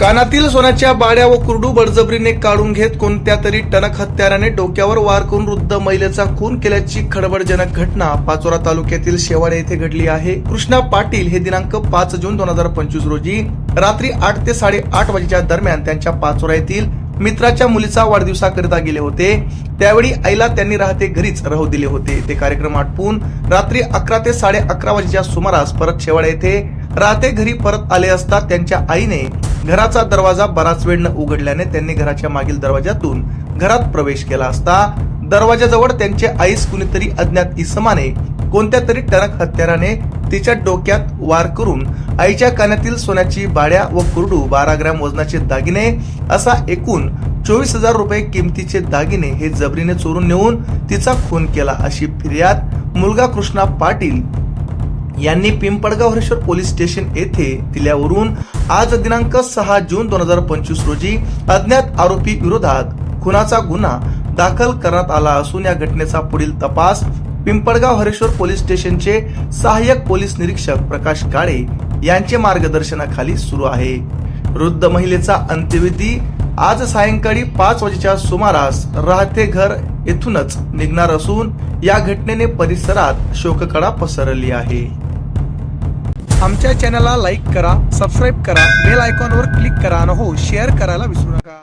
कानातील सोन्याच्या बाड्या व कुरडू बळजबरीने काढून घेत कोणत्या तरी टणक हत्याराने डोक्यावर वार करून वृद्ध महिलेचा खून केल्याची खडबडजनक घटना पाचोरा तालुक्यातील शेवाडे येथे घडली आहे. कृष्णा पाटील हे दिनांक पाच जून दोन हजार पंचवीस रोजी रात्री आठ ते साडेआठ वाजेच्या दरम्यान त्यांच्या पाचोरा येथील मित्राच्या मुलीचा वाढदिवसाकरिता गेले होते. त्यावेळी आईला त्यांनी राहते घरीच राहू दिले होते. ते कार्यक्रम आटपून रात्री अकरा ते साडे अकरा वाजेच्या सुमारास परत शेवाडे येथे राहते घरी परत आले असता त्यांच्या आईने घराचा दरवाजा बराच वेळ न उघडल्याने त्यांनी घराच्या मागील दरवाजातून घरात प्रवेश केला असता दरवाजाजवळ त्यांचे आईस कुणीतरी अज्ञात इसमाने कोणत्या तरी टणक हत्याराने तिच्या डोक्यात वार करून आईच्या कानातील सोन्याची बाड्या व कुरडू बारा ग्रॅम वजनाचे दागिने असा एकूण चोवीस हजार रुपये किमतीचे दागिने हे जबरीने चोरून नेऊन तिचा खून केला अशी फिर्याद मुलगा कृष्णा पाटील यांनी पिंपळगाव हरेश्वर पोलीस स्टेशन येथे दिल्यावरून आज दिनांक सहा जून दोन हजार पंचवीस रोजी अज्ञात आरोपी विरोधात खुनाचा गुन्हा दाखल करण्यात आला असून या घटनेचा पुढील तपास पिंपळगाव हरेश्वर पोलीस स्टेशनचे सहाय्यक पोलीस निरीक्षक प्रकाश काळे यांचे मार्गदर्शनाखाली सुरू आहे. वृद्ध महिलेचा अंत्यविधी आज सायंकाळी पाच वाजेच्या सुमारास राहते घर येथूनच निघणार असून या घटनेने परिसरात शोककळा पसरली आहे. आमच्या चॅनलला लाईक करा सबस्क्राईब करा बेल आयकॉनवर क्लिक करा आणि हो शेअर करायला विसरू नका.